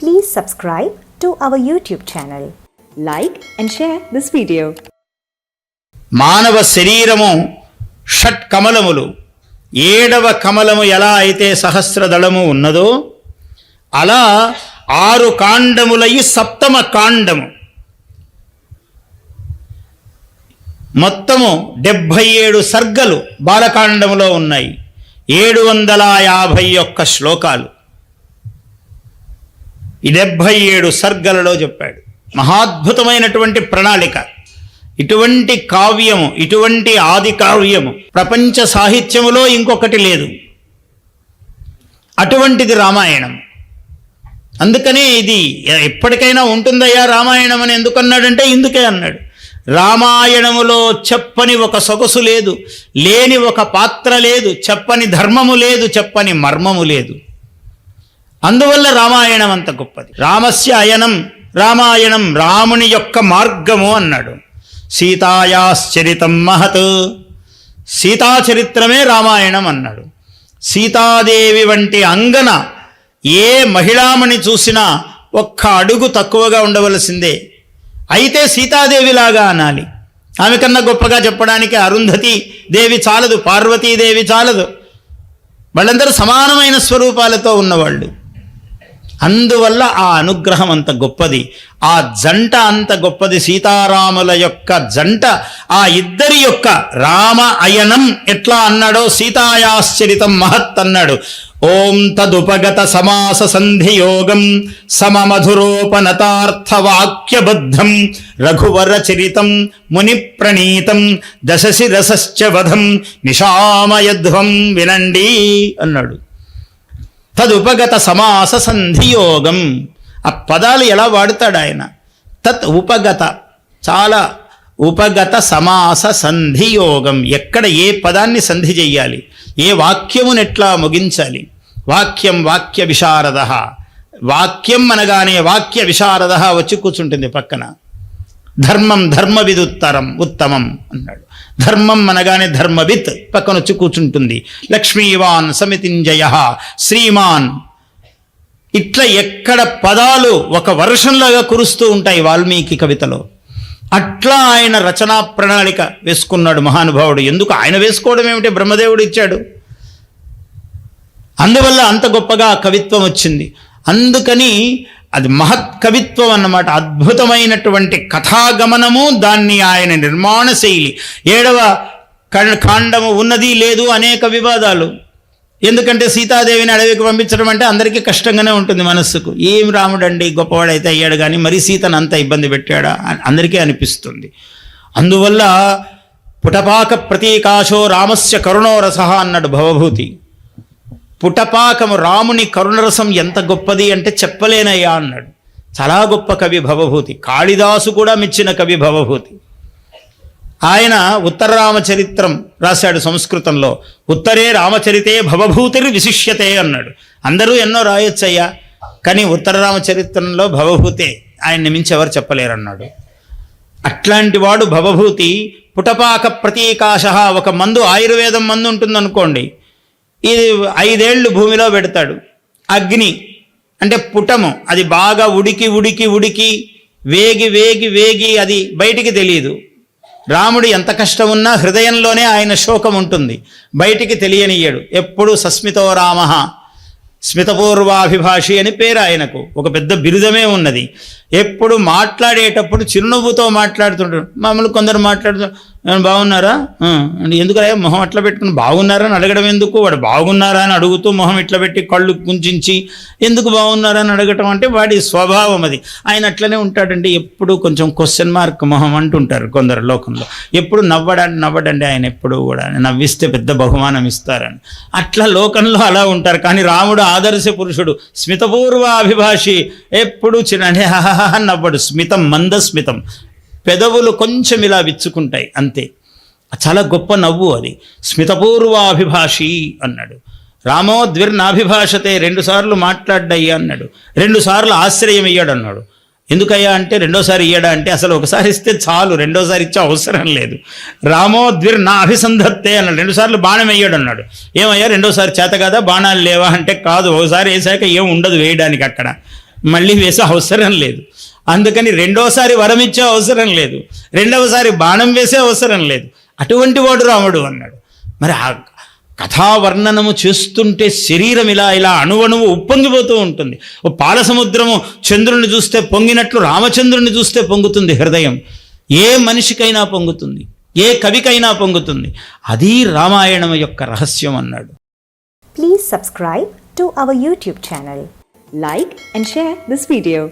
Please subscribe to our YouTube channel. Like and share this video. మానవ శరీరము shut కమలములు ఏడవ కమలము ఎలా అయితే సహస్రదళము ఉన్నదో అలా ఆరు కాండములయి సప్తమ కాండము మొత్తము డెబ్భై ఏడు సర్గలు బాలకాండములో ఉన్నాయి ఏడు వందల యాభై ఒక్క శ్లోకాలు డెబ్భై ఏడు సర్గలలో చెప్పాడు. మహాద్భుతమైనటువంటి ప్రణాళిక. ఇటువంటి కావ్యము ఇటువంటి ఆది కావ్యము ప్రపంచ సాహిత్యములో ఇంకొకటి లేదు. అటువంటిది రామాయణం. అందుకనే ఇది ఎప్పటికైనా ఉంటుందయ్యా రామాయణం అని ఎందుకన్నాడంటే ఇందుకే అన్నాడు. రామాయణములో చెప్పని ఒక సొగసు లేదు లేని ఒక పాత్ర లేదు చెప్పని ధర్మము లేదు చెప్పని మర్మము లేదు. అందువల్ల రామాయణం అంత గొప్పది. రామస్య అయనం రామాయణం రాముని యొక్క మార్గము అన్నాడు. సీతాయాశ్చరితం మహత్. సీతాచరిత్రమే రామాయణం అన్నాడు. సీతాదేవి వంటి అంగన ఏ మహిళామణి చూసినా ఒక్క అడుగు తక్కువగా ఉండవలసిందే. అయితే సీతాదేవిలాగా అనాలి. ఆమె కన్నా గొప్పగా చెప్పడానికి అరుంధతి దేవి చాలదు పార్వతీదేవి చాలదు. వాళ్ళందరూ సమానమైన స్వరూపాలతో ఉన్నవాళ్ళు. అందువల్ల ఆ అనుగ్రహం అంత గొప్పది. ఆ జంట అంత గొప్పది సీతారాముల యొక్క జంట ఆ ఇద్దరి యొక్క రామ అయనం ఎట్లా అన్నాడో సీతాయాశ్చరితం మహత్ అన్నాడు. ఓం తదుపగత సమాస సంధియోగం సమమధురోపనతార్థవాక్యబద్ధం రఘువర చరితం ముని ప్రణీతం దశశిరసశ్చ వధం నిశామయధ్వం వినండి అన్నాడు. తదుపగత సమాస సంధియోగం. ఆ పదాలు ఎలా వాడతాడు ఆయన? తత్ ఉపగత. చాలా ఉపగత సమాస సంధియోగం. ఎక్కడ ఏ పదాన్ని సంధి చెయ్యాలి? ఏ వాక్యమును ఎట్లా ముగించాలి? వాక్యం వాక్య విశారద. వాక్యం అనగానే వాక్య విశారద వచ్చి కూర్చుంటుంది పక్కన. ధర్మం ధర్మవిదుత్తరం ఉత్తమం అన్నాడు. ధర్మం అనగానే ధర్మవిత్. పక్కన వచ్చి కూర్చుంటుంది. లక్ష్మీవాన్ సమితింజయ. శ్రీమాన్. ఇట్లా ఎక్కడ పదాలు ఒక వర్షంలాగా కురుస్తూ ఉంటాయి వాల్మీకి కవితలో. అట్లా ఆయన రచనా ప్రణాళిక వేసుకున్నాడు మహానుభావుడు. ఎందుకు ఆయన వేసుకోవడం ఏమిటి? బ్రహ్మదేవుడు ఇచ్చాడు. అందువల్ల అంత గొప్పగా కవిత్వం వచ్చింది. అందుకని అది మహత్ కవిత్వం అన్నమాట. అద్భుతమైనటువంటి కథాగమనము దాన్ని ఆయన నిర్మాణ శైలి. ఏడవ కాండము ఉన్నది లేదు అనేక వివాదాలు. ఎందుకంటే సీతాదేవిని అడవికి పంపించడం అంటే అందరికీ కష్టంగానే ఉంటుంది మనస్సుకు. ఏం రాముడండి గొప్పవాడైతే అయ్యాడు కానీ మరీ సీతను అంత ఇబ్బంది పెట్టాడా అని అందరికీ అనిపిస్తుంది. అందువల్ల పుటపాక ప్రతీకాశో రామస్య కరుణోరస అన్నాడు భవభూతి. పుటపాకము రాముని కరుణరసం ఎంత గొప్పది అంటే చెప్పలేనయ్యా అన్నాడు. చాలా గొప్ప కవి భవభూతి. కాళిదాసు కూడా మెచ్చిన కవి భవభూతి. ఆయన ఉత్తర రామచరిత్రం రాశాడు సంస్కృతంలో. ఉత్తరే రామచరితే భవభూతిని విశిష్యతే అన్నాడు. అందరూ ఎన్నో రాయొచ్చయ్యా. కానీ ఉత్తర రామచరిత్రంలో భవభూతే ఆయన్ని మించి ఎవరు చెప్పలేరన్నాడు. అట్లాంటి వాడు భవభూతి పుటపాక ప్రతీకాశ ఒక మందు ఆయుర్వేదం మందు ఉంటుందనుకోండి. ఇది ఐదేళ్ళు భూమిలో పెడతాడు. అగ్ని అంటే పుటము అది బాగా ఉడికి ఉడికి ఉడికి వేగి వేగి వేగి అది బయటికి తెలియదు. రాముడు ఎంత కష్టం ఉన్నా హృదయంలోనే ఆయన శోకం ఉంటుంది. బయటికి తెలియనియ్యడు. ఎప్పుడు సస్మితో రామ స్మితపూర్వాభిభాషి అని పేరు ఆయనకు. ఒక పెద్ద బిరుదమే ఉన్నది. ఎప్పుడు మాట్లాడేటప్పుడు చిరునవ్వుతో మాట్లాడుతుంటాడు. మామూలు కొందరు మాట్లాడుతూ బాగున్నారా? ఎందుకరా మొహం అట్లా పెట్టుకుని బాగున్నారా అని అడగడం ఎందుకు? వాడు బాగున్నారా అని అడుగుతూ మొహం ఇట్లా పెట్టి కళ్ళు కుంచించి ఎందుకు బాగున్నారా అని అడగటం అంటే వాడి స్వభావం అది. ఆయన అట్లనే ఉంటాడండి. ఎప్పుడు కొంచెం క్వశ్చన్ మార్క్ మొహం అంటుంటారు కొందరు లోకంలో. ఎప్పుడు నవ్వడానికి నవ్వడండి ఆయన ఎప్పుడు కూడా. నవ్విస్తే పెద్ద బహుమానం ఇస్తారని. అట్లా లోకంలో అలా ఉంటారు. కానీ రాముడు ఆదర్శ పురుషుడు స్మితపూర్వ అభిభాషి ఎప్పుడు చిన్న అంటే హహహ నవ్వడు. స్మితం మందస్మితం. పెదవులు కొంచెం ఇలా విచ్చుకుంటాయి అంతే. చాలా గొప్ప నవ్వు అది. స్మితపూర్వాభిభాషి అన్నాడు. రామో ద్విర్నాభిభాషతే రెండుసార్లు మాట్లాడ్డయ్యా అన్నాడు. రెండుసార్లు ఆశ్రయం ఇయ్యాడు అన్నాడు. ఎందుకయ్యా అంటే రెండోసారి ఇయ్యడా అంటే అసలు ఒకసారి ఇస్తే చాలు రెండోసారి ఇచ్చే అవసరం లేదు. రామో ద్విర్ నా అభిసంధత్తే అన్నాడు. రెండుసార్లు బాణం వేయడు అన్నాడు. ఏమయ్యా రెండోసారి చేత కదా బాణాలు లేవా అంటే కాదు. ఒకసారి వేసాక ఏం ఉండదు వేయడానికి అక్కడ. మళ్ళీ వేసే అవసరం లేదు. అందుకని రెండోసారి వరం ఇచ్చే అవసరం లేదు. రెండవసారి బాణం వేసే అవసరం లేదు. అటువంటి వాడు రాముడు అన్నాడు. మరి ఆ కథావర్ణనము చేస్తుంటే శరీరం ఇలా ఇలా అణువణువు ఉప్పొంగిపోతూ ఉంటుంది. ఓ పాల సముద్రము చంద్రుని చూస్తే పొంగినట్లు రామచంద్రుని చూస్తే పొంగుతుంది హృదయం. ఏ మనిషికైనా పొంగుతుంది. ఏ కవికైనా పొంగుతుంది. అది రామాయణం యొక్క రహస్యం అన్నాడు. Please subscribe to our YouTube channel like and share this video